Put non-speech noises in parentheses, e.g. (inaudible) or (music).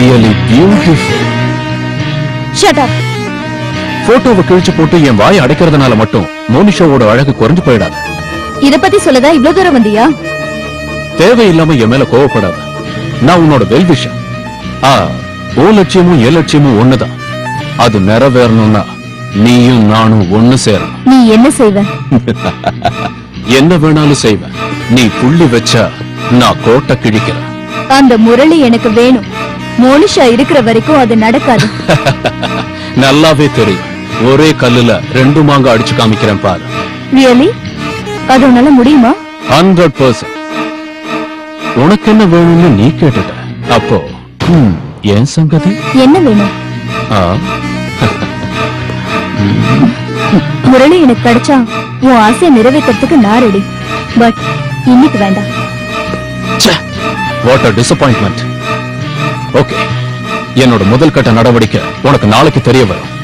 Beautiful shut up போட்டோவை கிழிச்சு போட்டு என் வாயை அடைக்கிறதுனால மட்டும் மோனிஷாவோட அழகு குறைஞ்சு போயிடாது. இத பத்தி சொல்லதா இவ்ளோ தூரம் வந்தியா? தேவையில்லாம என் மேல கோவப்படாத. நான் உன்னோட வெல்விஷன் ஆ ஓ லட்சியமும் என் லட்சியமும் ஒண்ணுதான். அது நிறைவேறணும்னா நீயும் நானும் ஒண்ணு சேரணும். நீ என்ன செய்வ? (laughs) என்ன வேணாலும் செய்வேன் நீ புள்ளி வச்சா நான் கோட்டை கிழிக்கிறேன். அந்த முரளி எனக்கு வேணும். மோனிஷா இருக்கிற வரைக்கும் அது நடக்காது. (laughs) நல்லாவே தெரியும். ஒரே கல்லுல ரெண்டு மாங்க அடிச்சு காமிக்கிறேன் பாரு. ரியலி அது உன்னால முடியுமா? ஹண்ட்ரட் பர்சன்ட் உனக்கு என்ன வேணும்னு நீ கேட்டுட்ட. அப்போ ஹம், என் சங்கதி? என்ன வேணும்? ஆ, (laughs) முரளி எனக்கு கிடைச்சா உன் ஆசையை நிறைவேற்றத்துக்கு நான் ரெடி பட் இன்னைக்கு வேண்டாம். ச்சே, what a disappointment. ஓகே என்னோட முதல் கட்ட நடவடிக்கை உனக்கு நாளைக்கு தெரிய வரும்.